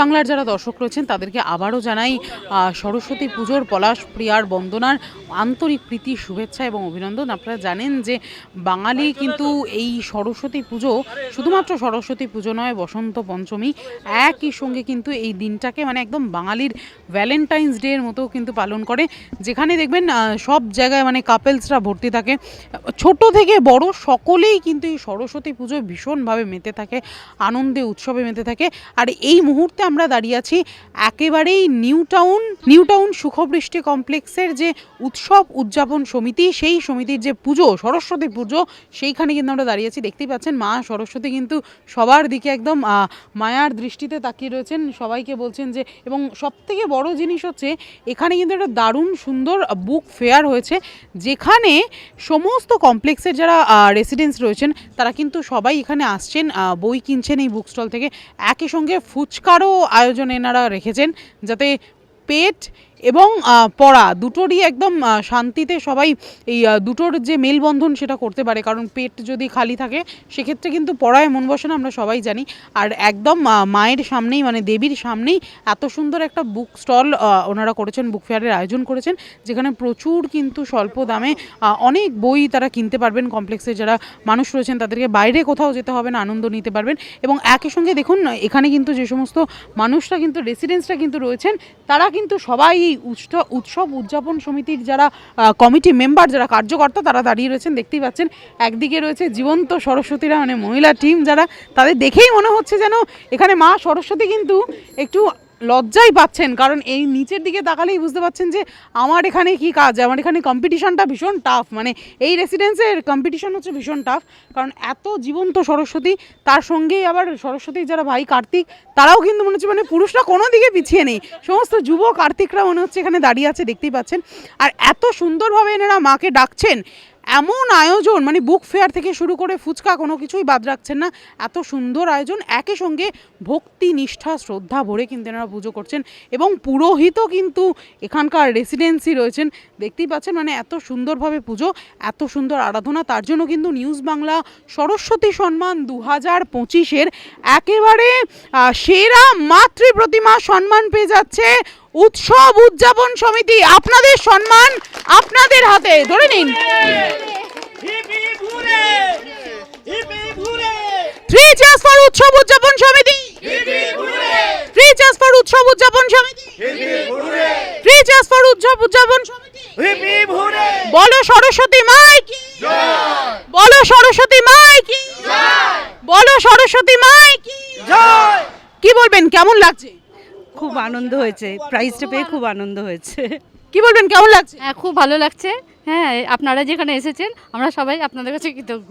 বাংলার যারা দর্শক রয়েছেন, তাদেরকে আবারও জানাই সরস্বতী পুজোর পলাশ প্রিয়ার বন্দনার আন্তরিক প্রীতি, শুভেচ্ছা এবং অভিনন্দন। আপনারা জানেন যে বাঙালি কিন্তু এই সরস্বতী পুজো শুধুমাত্র সরস্বতী পুজো নয়, বসন্ত পঞ্চমী একই সঙ্গে কিন্তু এই দিনটাকে মানে একদম বাঙালির ভ্যালেন্টাইন্স ডে এর মতো কিন্তু পালন করে। যেখানে দেখবেন সব জায়গায় মানে কাপেলসরা ভর্তি থাকে। ছোট থেকে বড় সকলেই কিন্তু এই সরস্বতী পুজো ভীষণভাবে মেতে থাকে, আনন্দে, উৎসবে মেতে থাকে। আর এই মুহূর্তে আমরা দাঁড়িয়ে আছি একেবারেই new town new town Sukhobrishti কমপ্লেক্সের যে উৎসব উদযাপন সমিতি, সেই সমিতির যে পুজো, সরস্বতী পুজো, সেইখানে কিন্তু আমরা দাঁড়িয়ে আছি। দেখতেই পাচ্ছেন, মা সরস্বতী কিন্তু সবার দিকে একদম মায়ার দৃষ্টিতে তাকিয়ে রয়েছেন। সবাইকে বলছেন যে, এবং সব থেকে বড় জিনিস হচ্ছে, এখানে কিন্তু একটা দারুণ সুন্দর বুক ফেয়ার হয়েছে, যেখানে সমস্ত কমপ্লেক্সের যারা রেসিডেন্টস রয়েছেন, তারা কিন্তু সবাই এখানে আসছেন বই কিনছেন এই বুক স্টল থেকে। একই সঙ্গে ফুচকারও আয়োজন এনারা রেখেছেন যাতে পেট এবং পড়া দুটোরই একদম শান্তিতে সবাই এই দুটোর যে মেলবন্ধন সেটা করতে পারে। কারণ পেট যদি খালি থাকে, সেক্ষেত্রে কিন্তু পড়ায় মন বসে না, আমরা সবাই জানি। আর একদম মায়ের সামনেই মানে দেবীর সামনেই এত সুন্দর একটা বুক স্টল ওনারা করেছেন, বুক ফেয়ারের আয়োজন করেছেন, যেখানে প্রচুর কিন্তু স্বল্প দামে অনেক বই তারা কিনতে পারবেন। কমপ্লেক্সে যারা মানুষ রয়েছেন, তাদেরকে বাইরে কোথাও যেতে হবে না, আনন্দ নিতে পারবেন। এবং একই সঙ্গে দেখুন, এখানে কিন্তু যে সমস্ত মানুষরা কিন্তু রেসিডেন্সরা কিন্তু রয়েছেন, তারা কিন্তু সবাই এই উৎসব উদযাপন সমিতির যারা কমিটি মেম্বার, যারা কার্যকর্তা, তারা দাঁড়িয়ে রয়েছেন। দেখতেই পাচ্ছেন, একদিকে রয়েছে জীবন্ত সরস্বতীরা মানে মহিলা টিম যারা, তাদের দেখেই মনে হচ্ছে যেন এখানে মা সরস্বতী কিন্তু একটু লজ্জাই পাচ্ছেন, কারণ এই নিচের দিকে তাকালেই বুঝতে পাচ্ছেন যে আমার এখানে কি কাজ, আমার এখানে কম্পিটিশনটা ভীষণ টাফ মানে এই রেসিডেন্সের কম্পিটিশন হচ্ছে ভীষণ টাফ কারণ এত জীবন্ত সরস্বতী, তার সঙ্গেই আবার সরস্বতীর যারা ভাই কার্তিক, তারাও কিন্তু মনে হচ্ছে মানে পুরুষরা কোনো দিকে পিছিয়ে নেই, সমস্ত যুব কার্তিকরা মনে হচ্ছে এখানে দাঁড়িয়ে আছে, দেখতেই পাচ্ছেন। আর এত সুন্দরভাবে এনারা মাকে ডাকছেন এমন আয়োজন মানে বুক ফেয়ার থেকে শুরু করে ফুচকা কোনো কিছুই বাদ রাখছেন না, এত সুন্দর আয়োজন। একই সঙ্গে ভক্তি, নিষ্ঠা, শ্রদ্ধা ভরে কিন্তু এনারা পুজো করছেন এবং পুরোহিতও কিন্তু এখানকার রেসিডেন্সি রয়েছেন। দেখতেই পাচ্ছেন মানে এত সুন্দরভাবে পুজো, এত সুন্দর আরাধনা, তার জন্য কিন্তু নিউজ বাংলা সরস্বতী সম্মান দু হাজার পঁচিশের একেবারে সেরা মাতৃ প্রতিমা সম্মান পেয়ে যাচ্ছে উৎসব উদযাপন সমিতি আপনাদের সম্মান আপনাদের হাতে। ধরে নিন। থ্রি চেয়ার্স ফর উৎসব উদযাপন সমিতি থ্রি চেয়ার্স ফর উৎসব উদযাপন সমিতি থ্রি চেয়ার্স ফর উৎসব উদযাপন সমিতি বলো সরস্বতী মাই কি? বলো সরস্বতী মাই কি? বলো সরস্বতী মাই কি? কি বলবেন? কেমন লাগছে? খুব আনন্দ হয়েছে। প্রাইজটা পেয়ে খুব আনন্দ হয়েছে। কি বলবেন কেমন লাগছে? হ্যাঁ খুব ভালো লাগছে। হ্যাঁ আপনারা যেখানে এসেছেন আমরা সবাই আপনাদের কাছে কৃতজ্ঞ।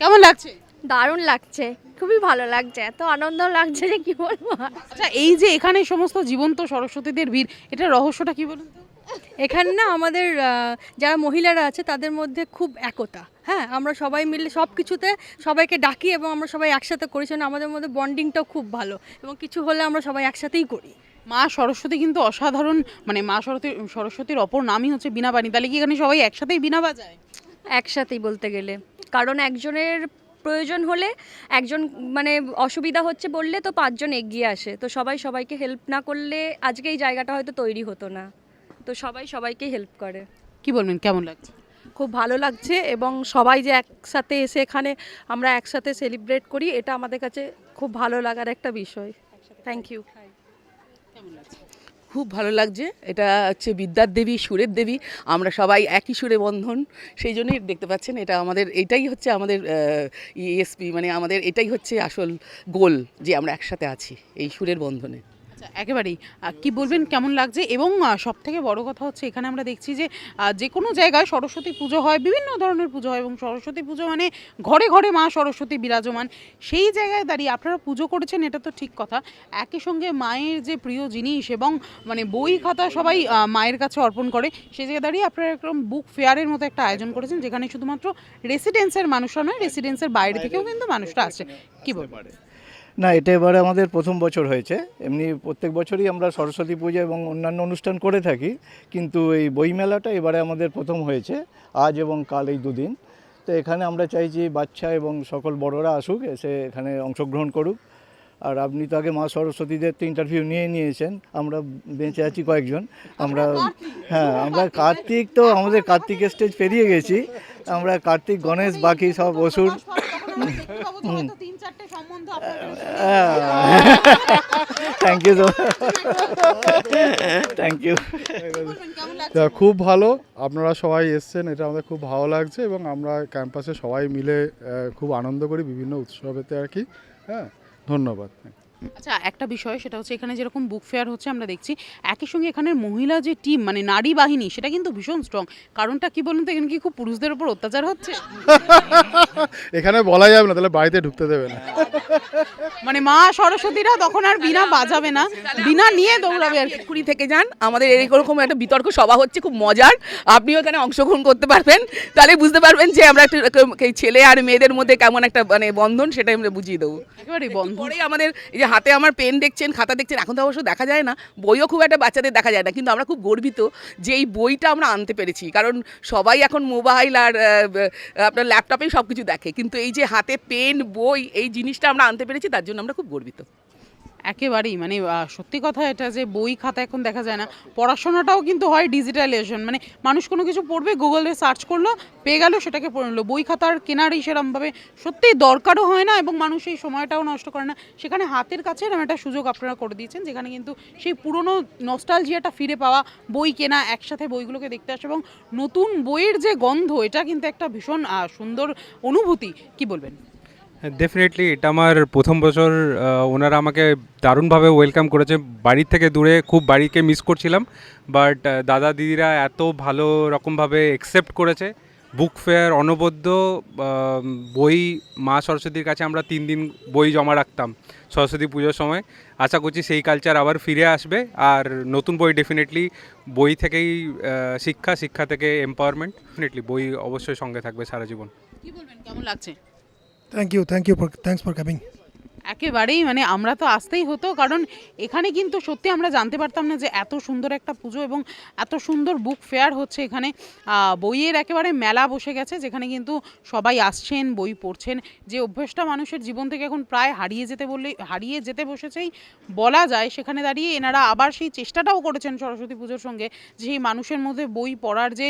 কেমন লাগছে? দারুণ লাগছে। খুবই ভালো লাগছে। এত আনন্দ লাগছে যে কি বলব? আচ্ছা এই যে এখানে সমস্ত জীবন্ত সরস্বতীদের ভিড় এটা রহস্যটা কি বলুন তো? এখানে না আমাদের আহ, যারা মহিলারা আছে তাদের মধ্যে খুব একতা। হ্যাঁ আমরা সবাই মিলে সব কিছুতে সবাইকে ডাকি এবং আমরা সবাই একসাথে করি সেজন্য আমাদের মধ্যে বন্ডিংটাও খুব ভালো। এবং কিছু হলে আমরা সবাই একসাথেই করি। মা সরস্বতী কিন্তু অসাধারণ মানে মা সরস্বতী সরস্বতীর অপর নামই হচ্ছে বিনা বাণী। তাহলে কি এখানে সবাই একসাথেই বিনা বাজায়? একসাথেই বলতে গেলে। কারণ একজনের প্রয়োজন হলে একজন মানে অসুবিধা হচ্ছে বললে তো পাঁচজন এগিয়ে আসে। তো সবাই সবাইকে হেল্প না করলে আজকে এই জায়গাটা হয়তো তৈরি হতো না। তো সবাই সবাইকে হেল্প করে। কি বলবেন? কেমন লাগছে? খুব ভালো লাগছে এবং সবাই যে একসাথে এসে এখানে আমরা একসাথে সেলিব্রেট করি এটা আমাদের কাছে খুব ভালো লাগার একটা বিষয়। থ্যাংক ইউ খুব ভালো লাগছে। এটা হচ্ছে বিদ্যার দেবী, সুরের দেবী। আমরা সবাই একই সুরে বন্ধন। সেই জন্যই দেখতে পাচ্ছেন, এটা আমাদের, এটাই হচ্ছে আমাদের ইএসপি মানে আমাদের এটাই হচ্ছে আসল গোল যে আমরা একসাথে আছি, এই সুরের বন্ধনে। আচ্ছা একেবারেই। কি বলবেন? কেমন লাগছে? এবং সব থেকে বড় কথা হচ্ছে এখানে আমরা দেখছি যে যে কোনো জায়গায় সরস্বতী পুজো হয় বিভিন্ন ধরনের পুজো হয় এবং সরস্বতী পুজো মানে ঘরে ঘরে মা সরস্বতী বিরাজমান। সেই জায়গায় দাঁড়িয়ে আপনারা পুজো করেছেন এটা তো ঠিক কথা। একই সঙ্গে মায়ের যে প্রিয় জিনিস এবং মানে বই খাতা সবাই মায়ের কাছে অর্পণ করে সেই জায়গায় দাঁড়িয়ে আপনারা একদম বুক ফেয়ারের মতো একটা আয়োজন করেছেন যেখানে শুধুমাত্র রেসিডেন্সের মানুষরা নয় রেসিডেন্সের বাইরে থেকেও কিন্তু মানুষরা আসছে। কি বলবেন? না এটা এবারে আমাদের প্রথম বছর হয়েছে। এমনি প্রত্যেক বছরই আমরা সরস্বতী পূজা এবং অন্যান্য অনুষ্ঠান করে থাকি কিন্তু এই বইমেলাটা এবারে আমাদের প্রথম হয়েছে আজ এবং কাল এই দুদিন। তো এখানে আমরা চাইছি বাচ্চা এবং সকল বড়রা আসুক এসে এখানে অংশগ্রহণ করুক। আর আপনি তো আগে মা সরস্বতীদের তো ইন্টারভিউ নিয়ে নিয়েছেন আমরা বেঁচে আছি কয়েকজন। আমরা হ্যাঁ আমরা কার্তিক তো আমাদের কার্তিকের স্টেজ পেরিয়ে গেছি। আমরা কার্তিক গণেশ বাকি সব অসুর। থ্যাংক ইউ থ্যাংক ইউ খুব ভালো। আপনারা সবাই এসছেন এটা আমাদের খুব ভালো লাগছে এবং আমরা ক্যাম্পাসে সবাই মিলে খুব আনন্দ করি বিভিন্ন উৎসবেতে আর কি। হ্যাঁ ধন্যবাদ। আচ্ছা একটা বিষয়, সেটা হচ্ছে এখানে যেরকম বুক ফেয়ার হচ্ছে, আমরা দেখছি, একই সঙ্গে এখানের মহিলা যে টিম মানে নারী বাহিনী, সেটা কিন্তু ভীষণ স্ট্রং কারণটা কি বলুন তো, এখানে কি খুব পুরুষদের উপর অত্যাচার হচ্ছে? এখানে বলা যাবে না, তাহলে বাড়িতে ঢুকতে দেবে না। মানে মা সরস্বতীরা তখন আর বিনা বাজাবে না বিনা নিয়ে দৌড়াবে আর কি। কুড়ি থেকে যান আমাদের এরকম একটা বিতর্ক সভা হচ্ছে খুব মজার। আপনিও এখানে অংশগ্রহণ করতে পারবেন। তাহলে বুঝতে পারবেন যে আমরা একটা ছেলে আর মেয়েদের মধ্যে কেমন একটা মানে বন্ধন সেটা আমরা বুঝিয়ে দেবো। একেবারেই বন্ধ পরে আমাদের এই যে হাতে আমার পেন দেখছেন খাতা দেখছেন এখন তো অবশ্য দেখা যায় না বইও খুব একটা বাচ্চাদের দেখা যায় না কিন্তু আমরা খুব গর্বিত যে এই বইটা আমরা আনতে পেরেছি কারণ সবাই এখন মোবাইল আর আপনার ল্যাপটপেই সব কিছু দেখে কিন্তু এই যে হাতে পেন বই এই জিনিসটা আমরা আনতে পেরেছি তার জন্য আমরা খুব গর্বিত। একেবারেই মানে সত্যি কথা এটা যে বই খাতা এখন দেখা যায় না, পড়াশোনাটাও কিন্তু হয় ডিজিটালাইজেশন মানে মানুষ কোনো কিছু পড়বে, গুগলে সার্চ করল, পেয়ে গেল, সেটাকে পড়ে নিলো। বই খাতার কেনারই সেরমভাবে সত্যিই দরকারও হয় না এবং মানুষ এই সময়টাও নষ্ট করে না। সেখানে হাতের কাছে এরকম একটা সুযোগ আপনারা করে দিয়েছেন, যেখানে কিন্তু সেই পুরনো নস্টালজিয়াটা ফিরে পাওয়া, বই কেনা, একসাথে বইগুলোকে দেখতে আসে এবং নতুন বইয়ের যে গন্ধ, এটা কিন্তু একটা ভীষণ সুন্দর অনুভূতি। কি বলবেন? ডেফিনেটলি এটা আমার প্রথম বছর ওনারা আমাকে দারুণভাবে ওয়েলকাম করেছে। বাড়ির থেকে দূরে খুব বাড়িকে মিস করছিলাম বাট দাদা দিদিরা এত ভালো রকমভাবে একসেপ্ট করেছে। বুক ফেয়ার অনবদ্য বই, মা সরস্বতীর কাছে আমরা তিন দিন বই জমা রাখতাম সরস্বতী পুজোর সময়। আশা করছি সেই কালচার আবার ফিরে আসবে, আর নতুন বই ডেফিনেটলি বই থেকেই শিক্ষা শিক্ষা থেকে এম্পাওয়ারমেন্ট ডেফিনেটলি বই অবশ্যই সঙ্গে থাকবে সারা জীবন। বলবেন? কেমন লাগছে? Thank you. Thank you. For, thanks for coming. একেবারেই মানে আমরা তো আসতেই হতো। কারণ এখানে কিন্তু সত্যি আমরা জানতে পারতাম না যে এত সুন্দর একটা পুজো এবং এত সুন্দর বুক ফেয়ার হচ্ছে এখানে। বইয়ের একেবারে মেলা বসে গেছে, যেখানে কিন্তু সবাই আসছেন, বই পড়ছেন। যে অভ্যেসটা মানুষের জীবন থেকে এখন প্রায় হারিয়ে যেতে বললেই, হারিয়ে যেতে বসেছেই বলা যায়, সেখানে দাঁড়িয়ে এনারা আবার সেই চেষ্টাটাও করেছেন সরস্বতী পুজোর সঙ্গে, যে মানুষের মধ্যে বই পড়ার যে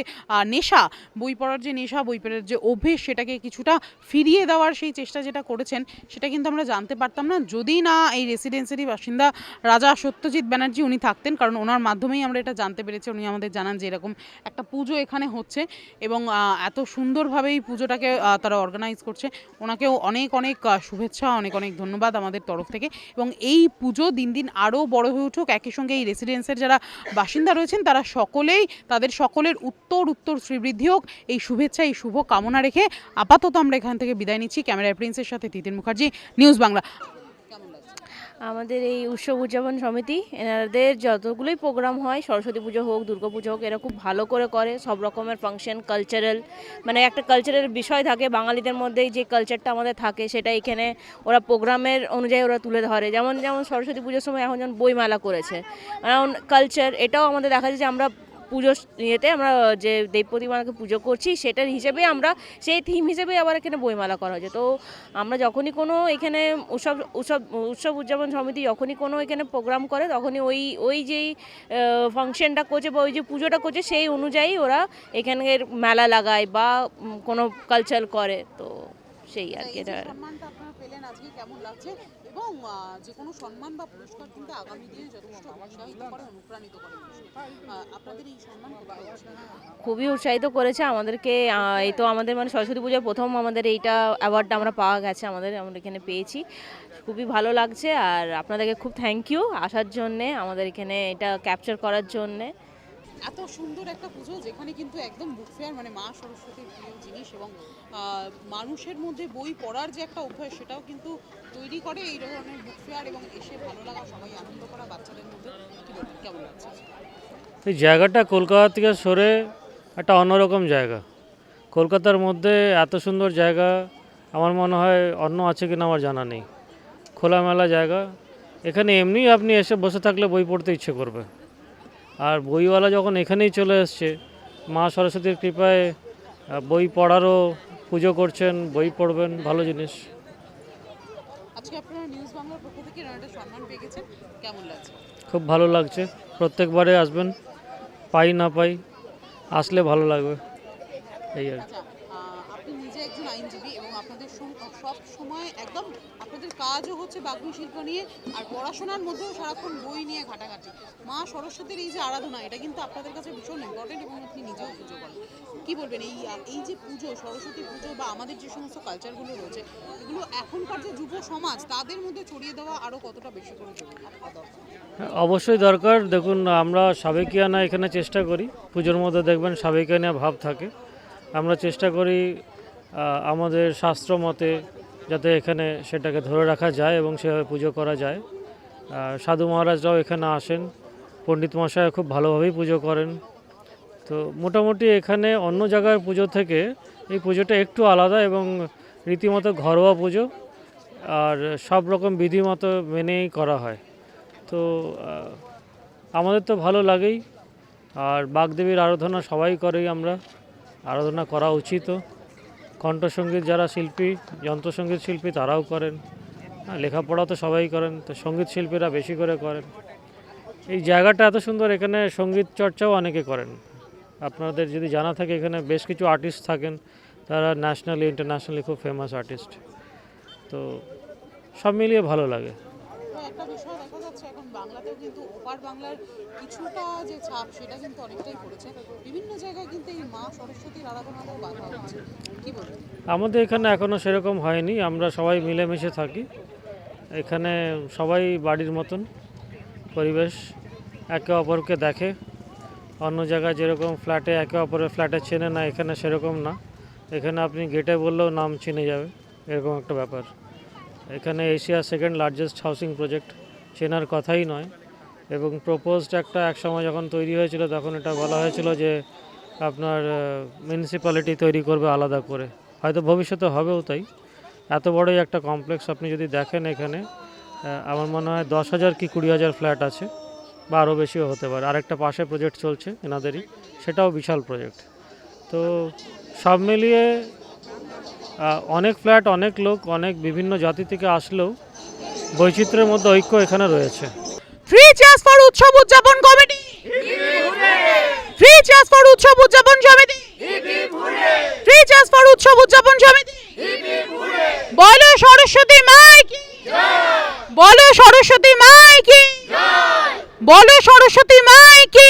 নেশা, বই পড়ার যে নেশা, বই পড়ার যে অভ্যেস, সেটাকে কিছুটা ফিরিয়ে দেওয়ার সেই চেষ্টা যেটা করেছেন, সেটা কিন্তু আমরা জানতে পারতাম না। যদি না এই রেসিডেন্সিরই বাসিন্দা রাজা সত্যজিৎ ব্যানার্জি উনি থাকতেন, কারণ ওনার মাধ্যমেই আমরা এটা জানতে পেরেছি। উনি আমাদের জানান যে এরকম একটা পুজো এখানে হচ্ছে এবং এত সুন্দরভাবে এই পুজোটাকে তারা অর্গানাইজ করছে। ওনাকেও অনেক অনেক শুভেচ্ছা, অনেক অনেক ধন্যবাদ আমাদের তরফ থেকে। এবং এই পুজো দিন দিন আরও বড় হয়ে উঠুক। একই সঙ্গে এই রেসিডেন্সের যারা বাসিন্দা রয়েছেন, তারা সকলেই, তাদের সকলের উত্তর উত্তর শ্রীবৃদ্ধি হোক। এই শুভেচ্ছা, এই শুভ কামনা রেখে আপাতত আমরা এখান থেকে বিদায় নিচ্ছি। ক্যামেরায় প্রিন্সের সাথে তিতিন মুখার্জি, নিউজ বাংলা। আমাদের এই উৎসব উদযাপন সমিতি, এনাদের যতগুলোই প্রোগ্রাম হয়, সরস্বতী পুজো হোক, দুর্গা পুজো হোক, এরা খুব ভালো করে করে। সব রকমের ফাংশন কালচারাল মানে একটা কালচারের বিষয় থাকে। বাঙালিদের মধ্যেই যে কালচারটা আমাদের থাকে, সেটা এখানে ওরা প্রোগ্রামের অনুযায়ী ওরা তুলে ধরে। যেমন যেমন সরস্বতী পুজোর সময় এখন যেমন বইমেলা করেছে কারণ কালচার এটাও আমাদের দেখা যায় যে আমরা পুজো ইয়েতে আমরা, যে দেব প্রতিমাকে পুজো করছি, সেটার হিসেবে আমরা, সেই থিম হিসেবে আবার এখানে বইমেলা করা হয়েছে। তো আমরা যখনই কোনো এখানে উৎসব উৎসব উৎসব উদযাপন সমিতি যখনই কোনো এখানে প্রোগ্রাম করে, তখনই ওই ওই যেই ফাংশনটা করছে বা ওই যে পুজোটা করছে, সেই অনুযায়ী ওরা এখানের মেলা লাগায় বা কোনো কালচার করে। তো সেই আর কি এটা সম্মানটা আপনারা পেলেন আজকে কেমন লাগছে? এবং যে কোনো সম্মান বা পুরস্কার কিন্তু আগামী দিনে যথেষ্ট উৎসাহিত করে অনুপ্রাণিত করে আপনাদের এই সম্মান খুবই উৎসাহিত করেছে আমাদেরকে। এই তো আমাদের মানে সরস্বতী পুজোর প্রথম আমাদের এইটা অ্যাওয়ার্ডটা আমরা পাওয়া গেছে আমাদের আমরা এখানে পেয়েছি। খুবই ভালো লাগছে আর আপনাদেরকে খুব থ্যাংক ইউ আসার জন্যে আমাদের এখানে এটা ক্যাপচার করার জন্যে। এত সুন্দর একটা পুজো যেখানে কিন্তু একদম বুক ফেয়ার মানে মা সরস্বতীর প্রিয় জিনিস এবং মানুষের মধ্যে বই পড়ার যে একটা অভ্যাস সেটাও কিন্তু তৈরি করে এই ধরনের বুক ফেয়ার এবং এসে ভালো লাগা, সবাই আনন্দ করা বাচ্চাদের মধ্যে। কেমন লাগছে? এই জায়গাটা কলকাতা থেকে সরে একটা অন্যরকম জায়গা। কলকাতার মধ্যে এত সুন্দর জায়গা, আমার মনে হয় অন্য আছে কিনা আমার জানা নেই। খোলামেলা জায়গা। এখানে এমনি আপনি এসে বসে থাকলে বই পড়তে ইচ্ছে করবে। আর বইওয়ালা যখন এখানেই চলে এসছে মা সরস্বতীর কৃপায় বই পড়ারও পুজো করছেন বই পড়বেন ভালো জিনিস। আজকে আপনারা নিউজ বাংলার পক্ষ থেকে সম্মান পেয়ে গেছেন। কেমন লাগছে? খুব ভালো লাগছে। প্রত্যেকবারে আসবেন পাই না পাই আসলে ভালো লাগবে। এই আর কি। আচ্ছা আহ, আপনি নিজে একজন আইনজীবী এবং আপনাদের সব সময় একদম আপনাদের কাজও হচ্ছে বাগ্মী শিল্প নিয়ে আর পড়াশোনার মধ্যেও সারাক্ষণ বই নিয়ে ঘাটাঘাটি। মা সরস্বতীর এই যে আরাধনা এটা কিন্তু আপনাদের কাছে ভীষণ ইম্পর্টেন্ট এবং আপনি নিজেও পুজো করেন। কি বলবেন? এই এই যে পুজো সরস্বতী পুজো বা আমাদের যে সমস্ত কালচারগুলো রয়েছে এগুলো এখনকার যে যুব সমাজ তাদের মধ্যে ছড়িয়ে দেওয়া আরও কতটা বেশি করে হ্যাঁ, অবশ্যই দরকার। দেখুন আমরা সাবেকিয়ানা এখানে চেষ্টা করি। পুজোর মধ্যে দেখবেন সাবেকিয়ানা ভাব থাকে। আমরা চেষ্টা করি আমাদের শাস্ত্র মতে যাতে এখানে সেটাকে ধরে রাখা যায় এবং সেভাবে পুজো করা যায়। সাধু মহারাজরাও এখানে আসেন। পণ্ডিত মশাই খুব ভালোভাবেই পুজো করেন। তো মোটামুটি এখানে অন্য জায়গার পুজো থেকে এই পুজোটা একটু আলাদা এবং রীতিমতো ঘরোয়া পুজো আর সব রকম বিধি মতো মেনেই করা হয়। তো আমাদের তো ভালো লাগেই। আর বাগদেবীর আরাধনা সবাই করেই আমরা। আরাধনা করা উচিতও কণ্ঠসঙ্গীত যারা শিল্পী, যন্ত্রসঙ্গীত শিল্পী তারাও করেন। লেখাপড়া তো সবাই করেন, তো সংগীত শিল্পীরা বেশি করে করেন। এই জায়গাটা এত সুন্দর, এখানে সংগীত চর্চাও অনেকে করেন। আপনাদের যদি জানা থাকে, এখানে বেশ কিছু আর্টিস্ট থাকেন। তারা ন্যাশনালি ইন্টারন্যাশনালি খুব ফেমাস আর্টিস্ট তো সব মিলিয়ে ভালো লাগে তো একটা বিষয় দেখা যাচ্ছে এখন বাংলাতেও কিন্তু ওপার বাংলার কিছুটা যে ছাপ, সেটা কিন্তু অনেকটাই পড়েছে। বিভিন্ন জায়গায় কিন্তু এই মা সরস্বতীর আরাধনাতেও বাধা হচ্ছে কি বলবেন? আমাদের এখানে এখনও সেরকম হয়নি, আমরা সবাই মিলেমিশে থাকি। এখানে সবাই বাড়ির মতন, পরিবেশ একে অপরকে দেখে। অন্য জায়গায় যেরকম ফ্ল্যাটে একে অপরের ফ্ল্যাটে চেনে না, এখানে সেরকম না। এখানে আপনি গেটে বললেও নাম চিনে যাবে, এরকম একটা ব্যাপার। এখানে Asia second largest housing project চেনার কথাই নয়। এবং প্রপোজড একটা একসময় যখন তৈরি হয়েছিল, তখন এটা বলা হয়েছিল যে আপনার মিউনিসিপ্যালিটি তৈরি করবে আলাদা করে। হয়তো ভবিষ্যতে হবেও তাই। এত বড়ই একটা কমপ্লেক্স আপনি যদি দেখেন এখানে আমার মনে হয় দশ হাজার কি কুড়ি হাজার ফ্ল্যাট আছে, বা আরও বেশিও হতে পারে। আরেকটা পাশে প্রজেক্ট চলছে এনাদেরই, সেটাও বিশাল প্রজেক্ট তো সব মিলিয়ে অনেক ফ্ল্যাট অনেক লোক, অনেক বিভিন্ন জাতি থেকে আসলেও বৈচিত্র্যের মধ্যে ঐক্য এখানে রয়েছে। ফ্রি চার্জ ফর উৎসব উদযাপন কমিটি ফ্রি চার্জ ফর উৎসব উদযাপন সমিতি ফ্রি চার্জ ফর উৎসব উদযাপন সমিতি বলো সরস্বতী মাই কি বলো সরস্বতী মাই কি বলো সরস্বতী মাই কি